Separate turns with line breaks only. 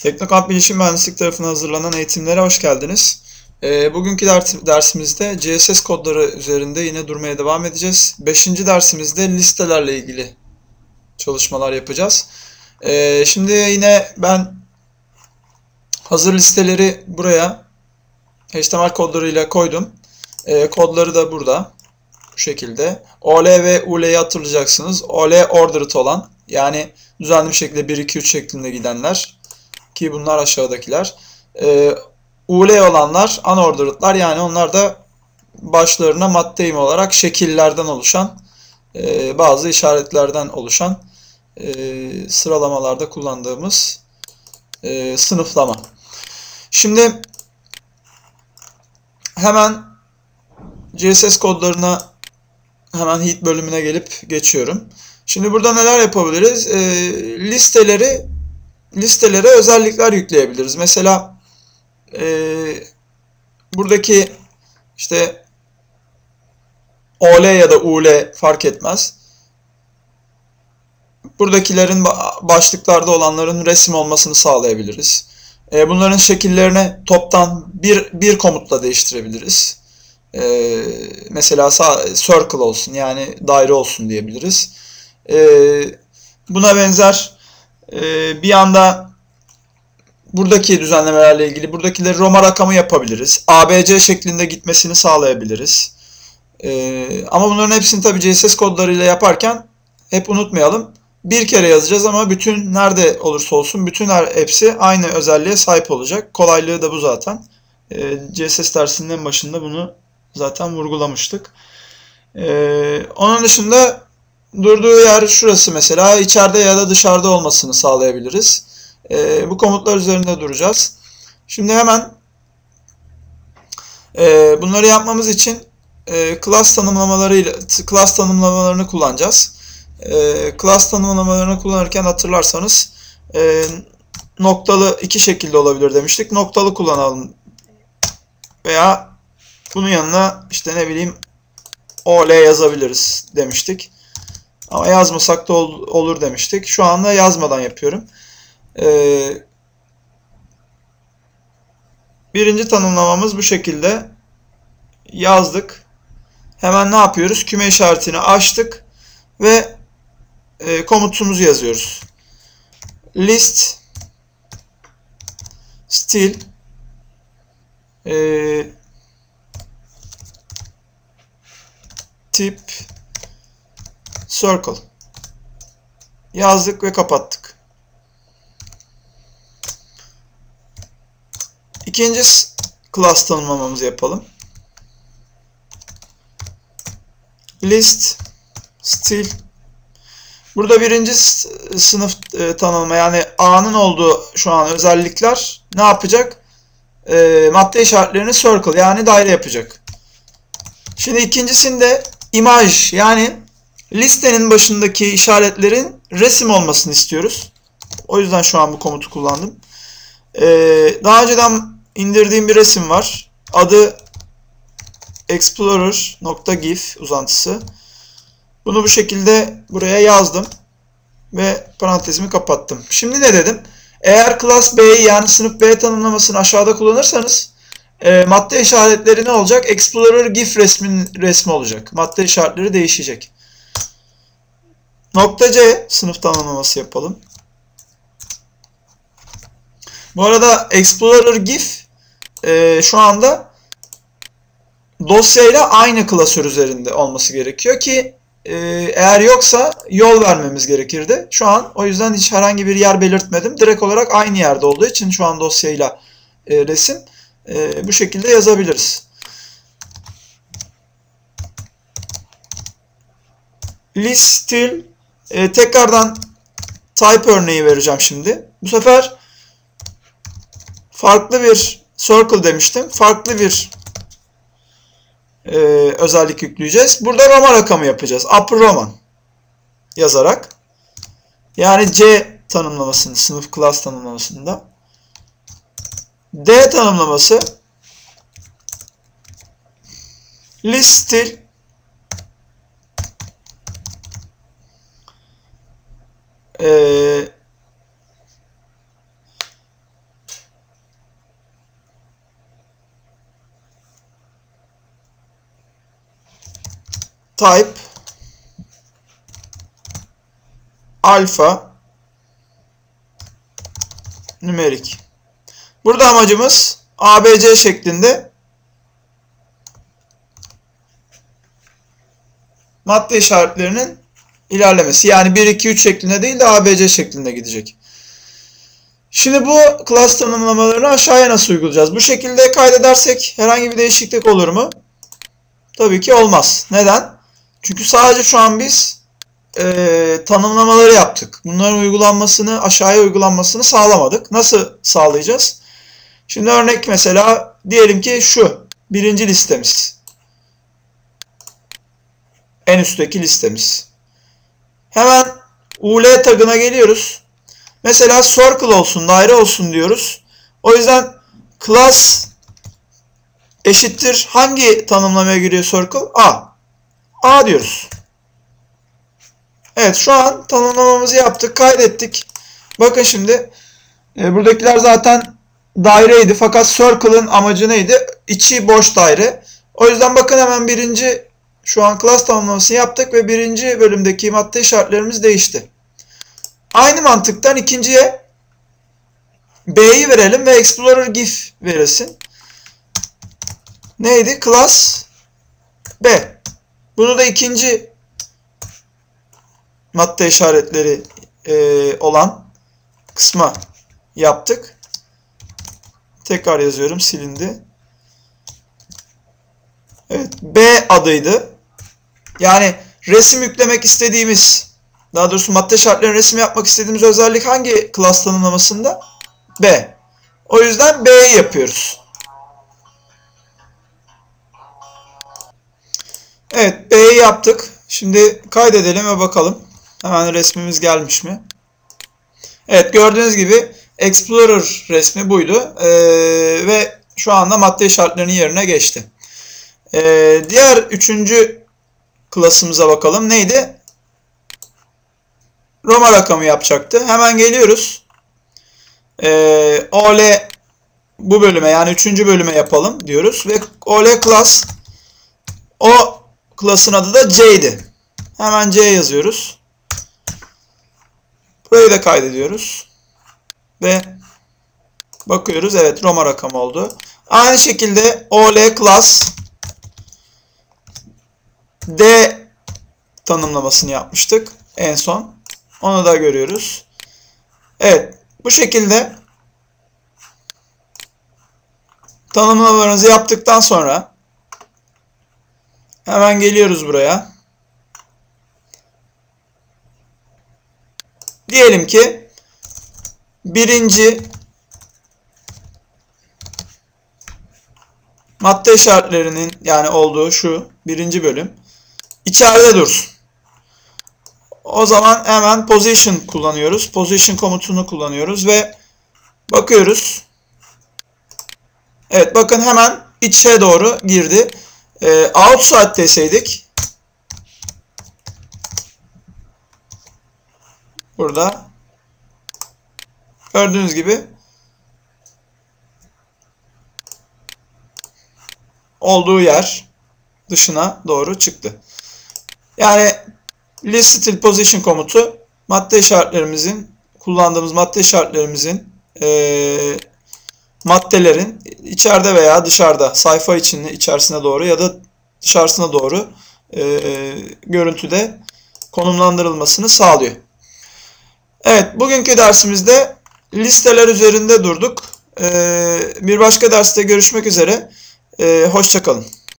Teknokamp Bilişim Mühendislik tarafından hazırlanan eğitimlere hoş geldiniz. Ee, bugünkü ders, dersimizde CSS kodları üzerinde yine durmaya devam edeceğiz. Beşinci dersimizde listelerle ilgili çalışmalar yapacağız. Ee, şimdi yine ben hazır listeleri buraya HTML kodlarıyla koydum. Ee, kodları da burada. Bu şekilde. OL ve UL'yi hatırlayacaksınız. OL ordered olan yani düzenli bir şekilde 1, 2, 3 şeklinde gidenler ki bunlar aşağıdakiler. Ee, UL olanlar unordered'lar yani onlar da başlarına maddeyim olarak şekillerden oluşan e, bazı işaretlerden oluşan e, sıralamalarda kullandığımız e, sınıflama. Şimdi hemen CSS kodlarına hemen heat bölümüne gelip geçiyorum. Şimdi burada neler yapabiliriz? E, listeleri listelere özellikler yükleyebiliriz. Mesela e, buradaki işte OL ya da UL fark etmez. Buradakilerin başlıklarda olanların resim olmasını sağlayabiliriz. E, bunların şekillerini toptan bir, bir komutla değiştirebiliriz. E, mesela circle olsun yani daire olsun diyebiliriz. E, buna benzer ee, bir anda buradaki düzenlemelerle ilgili buradakileri Roma rakamı yapabiliriz. ABC şeklinde gitmesini sağlayabiliriz. Ee, ama bunların hepsini tabii CSS kodlarıyla yaparken hep unutmayalım. Bir kere yazacağız ama bütün nerede olursa olsun bütün her hepsi aynı özelliğe sahip olacak. Kolaylığı da bu zaten. Ee, CSS dersinin en başında bunu zaten vurgulamıştık. onun dışında durduğu yer şurası mesela içeride ya da dışarıda olmasını sağlayabiliriz. E, bu komutlar üzerinde duracağız. Şimdi hemen e, bunları yapmamız için e, class tanımlamalarıyla class tanımlamalarını kullanacağız. E, class tanımlamalarını kullanırken hatırlarsanız e, noktalı iki şekilde olabilir demiştik. Noktalı kullanalım veya bunun yanına işte ne bileyim OL yazabiliriz demiştik. Ama yazmasak da ol, olur demiştik. Şu anda yazmadan yapıyorum. Ee, birinci tanımlamamız bu şekilde. Yazdık. Hemen ne yapıyoruz? Küme işaretini açtık ve e, komutumuzu yazıyoruz. List stil e, tip circle yazdık ve kapattık. İkinci class tanımlamamızı yapalım. List stil Burada birinci sınıf e, tanımlama yani A'nın olduğu şu an özellikler ne yapacak? E, madde işaretlerini circle yani daire yapacak. Şimdi ikincisinde imaj yani listenin başındaki işaretlerin resim olmasını istiyoruz. O yüzden şu an bu komutu kullandım. Ee, daha önceden indirdiğim bir resim var. Adı explorer.gif uzantısı. Bunu bu şekilde buraya yazdım. Ve parantezimi kapattım. Şimdi ne dedim? Eğer class B'yi yani sınıf B tanımlamasını aşağıda kullanırsanız e, madde işaretleri ne olacak? Explorer GIF resmin resmi olacak. Madde işaretleri değişecek. Nokta C sınıf tanımlaması yapalım. Bu arada Explorer GIF e, şu anda dosyayla aynı klasör üzerinde olması gerekiyor ki e, eğer yoksa yol vermemiz gerekirdi. Şu an o yüzden hiç herhangi bir yer belirtmedim. Direkt olarak aynı yerde olduğu için şu an dosyayla e, resim e, bu şekilde yazabiliriz. List stil e, tekrardan type örneği vereceğim şimdi. Bu sefer farklı bir circle demiştim. Farklı bir e, özellik yükleyeceğiz. Burada Roma rakamı yapacağız. Upper Roman yazarak. Yani C tanımlamasını, sınıf class tanımlamasında. D tanımlaması list stil Ee, type alfa numerik. Burada amacımız ABC şeklinde madde işaretlerinin ilerlemesi. Yani 1, 2, 3 şeklinde değil de ABC şeklinde gidecek. Şimdi bu class tanımlamalarını aşağıya nasıl uygulayacağız? Bu şekilde kaydedersek herhangi bir değişiklik olur mu? Tabii ki olmaz. Neden? Çünkü sadece şu an biz e, tanımlamaları yaptık. Bunların uygulanmasını, aşağıya uygulanmasını sağlamadık. Nasıl sağlayacağız? Şimdi örnek mesela diyelim ki şu. Birinci listemiz. En üstteki listemiz. Hemen UL tagına geliyoruz. Mesela circle olsun, daire olsun diyoruz. O yüzden class eşittir hangi tanımlamaya giriyor circle? A. A diyoruz. Evet şu an tanımlamamızı yaptık, kaydettik. Bakın şimdi e, buradakiler zaten daireydi fakat circle'ın amacı neydi? İçi boş daire. O yüzden bakın hemen birinci şu an class tanımlamasını yaptık ve birinci bölümdeki madde işaretlerimiz değişti. Aynı mantıktan ikinciye B'yi verelim ve Explorer GIF verilsin. Neydi? Class B. Bunu da ikinci madde işaretleri e, olan kısma yaptık. Tekrar yazıyorum. Silindi. Evet. B adıydı. Yani resim yüklemek istediğimiz daha doğrusu madde şartlarının resim yapmak istediğimiz özellik hangi klas tanımlamasında? B. O yüzden B'yi yapıyoruz. Evet B'yi yaptık. Şimdi kaydedelim ve bakalım. Hemen resmimiz gelmiş mi? Evet gördüğünüz gibi Explorer resmi buydu. Ee, ve şu anda madde işaretlerinin yerine geçti. Ee, diğer üçüncü klasımıza bakalım. Neydi? Roma rakamı yapacaktı. Hemen geliyoruz. Ee, OL bu bölüme yani üçüncü bölüme yapalım diyoruz. Ve OL class o klasın adı da C'ydi. Hemen C yazıyoruz. Burayı da kaydediyoruz. Ve bakıyoruz. Evet Roma rakamı oldu. Aynı şekilde OL class D tanımlamasını yapmıştık en son. Onu da görüyoruz. Evet. Bu şekilde tanımlamalarınızı yaptıktan sonra hemen geliyoruz buraya. Diyelim ki birinci madde işaretlerinin yani olduğu şu birinci bölüm içeride dursun. O zaman hemen position kullanıyoruz. Position komutunu kullanıyoruz ve bakıyoruz. Evet bakın hemen içe doğru girdi. Ee, outside deseydik burada gördüğünüz gibi olduğu yer dışına doğru çıktı. Yani list still position komutu madde işaretlerimizin kullandığımız madde işaretlerimizin e, maddelerin içeride veya dışarıda sayfa içinde içerisine doğru ya da dışarısına doğru e, görüntüde konumlandırılmasını sağlıyor. Evet bugünkü dersimizde listeler üzerinde durduk. E, bir başka derste görüşmek üzere. E, Hoşçakalın.